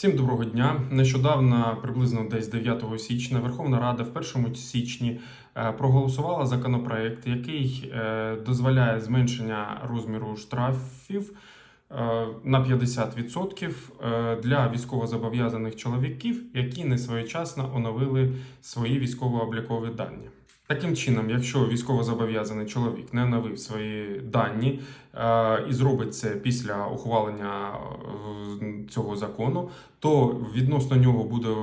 Всім доброго дня. Нещодавно, приблизно десь 9 січня, Верховна Рада в першому січні е, проголосувала законопроект, який е, дозволяє зменшення розміру штрафів е, на 50% е, для військовозобов'язаних чоловіків, які не своєчасно оновили свої військово-облікові дані. Таким чином, якщо військовозобов'язаний чоловік не оновив свої дані і зробить це після ухвалення цього закону, то відносно нього буде е,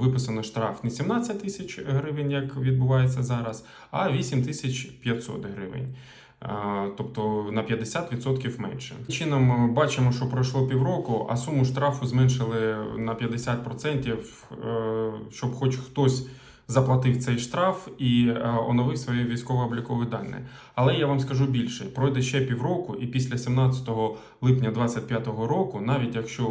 виписано штраф не 17 тисяч гривень, як відбувається зараз, а 8 тисяч 500 гривень. Е, Тобто на 50% менше. Чином бачимо, що пройшло півроку, а суму штрафу зменшили на 50%, е, щоб хоч хтось заплатив цей штраф і е, оновив свої військово-облікові дані. Але я вам скажу більше: пройде ще півроку, і після 17 липня 2025 року, навіть якщо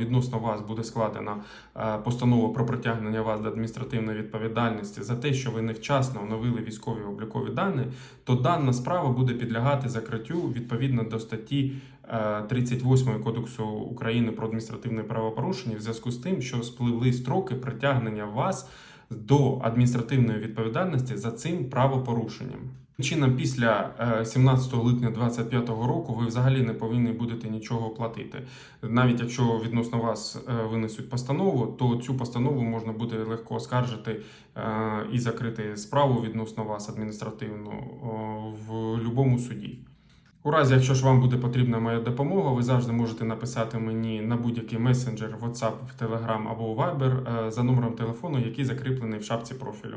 відносно вас буде складена е, постанова про притягнення вас до адміністративної відповідальності за те, що ви невчасно оновили військові облікові дані, то дана справа буде підлягати закриттю відповідно до статті е, 38 Кодексу України про адміністративне правопорушення в зв'язку з тим, що спливли строки притягнення вас до адміністративної відповідальності за цим правопорушенням. Чином, після е, 17 липня 2025 року ви взагалі не повинні будете нічого платити. Навіть якщо відносно вас е, винесуть постанову, то цю постанову можна буде легко оскаржити е, і закрити справу відносно вас адміністративну в будь-якому суді. У разі, якщо ж вам буде потрібна моя допомога, ви завжди можете написати мені на будь-який месенджер, WhatsApp, Telegram або Viber е, за номером телефону, який закріплений в шапці профілю.